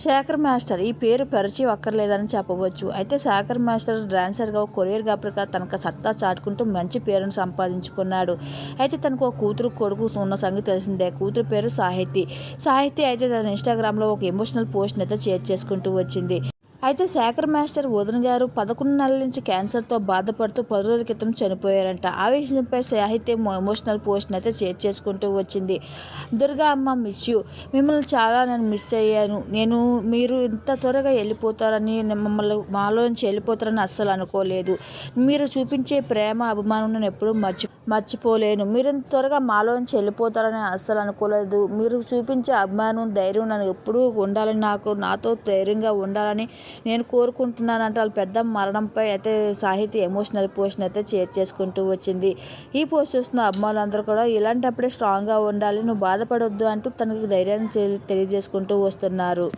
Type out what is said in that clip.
Shekhar master ఈ పేరు పరిచయం అక్కర్లేదని చెప్పవచ్చు. అయితే శేఖర్ మాస్టర్ డాన్సర్గా కొరియోగ్రాఫర్గా తనకు సత్తా చాటుకుంటూ మంచి పేరును సంపాదించుకున్నాడు. అయితే తనకు ఒక కూతురు కొడుకు ఉన్న సంగతి తెలిసిందే. కూతురు పేరు సాహితి. సాహితి అయితే తన ఇన్స్టాగ్రామ్లో ఒక ఎమోషనల్ పోస్ట్ని అయితే షేర్ చేసుకుంటూ వచ్చింది. అయితే శేఖర్ మాస్టర్ వదిన గారు పదకొండు నెలల నుంచి క్యాన్సర్తో బాధపడుతూ పది రోజుల క్రితం చనిపోయారంట. ఆ విషయంపై సాహిత్యం ఎమోషనల్ పోస్ట్ని అయితే షేర్ చేసుకుంటూ వచ్చింది. దుర్గా అమ్మ మిస్ యూ మిమ్మల్ని చాలా నేను మిస్ అయ్యాను. నేను మీరు ఇంత త్వరగా వెళ్ళిపోతారని మమ్మల్ని మాలోంచి వెళ్ళిపోతారని అస్సలు అనుకోలేదు. మీరు చూపించే ప్రేమ అభిమానం నేను ఎప్పుడూ మర్చి మర్చిపోలేను. మీరు ఇంత త్వరగా మాలోంచి వెళ్ళిపోతారని అస్సలు అనుకోలేదు. మీరు చూపించే అభిమానం ధైర్యం నన్ను ఎప్పుడూ ఉండాలని నాకు నాతో ధైర్యంగా ఉండాలని నేను కోరుకుంటున్నాను అంటే వాళ్ళ పెద్ద మరణంపై అయితే సాహితీ ఎమోషనల్ పోస్ట్ని అయితే షేర్ చేసుకుంటూ వచ్చింది. ఈ పోస్ట్ చూస్తున్న అభిమానులందరూ కూడా ఇలాంటప్పుడే స్ట్రాంగ్గా ఉండాలి నువ్వు బాధపడొద్దు అంటూ తనకు ధైర్యాన్ని తెలి- తెలియజేసుకుంటూ వస్తున్నారు.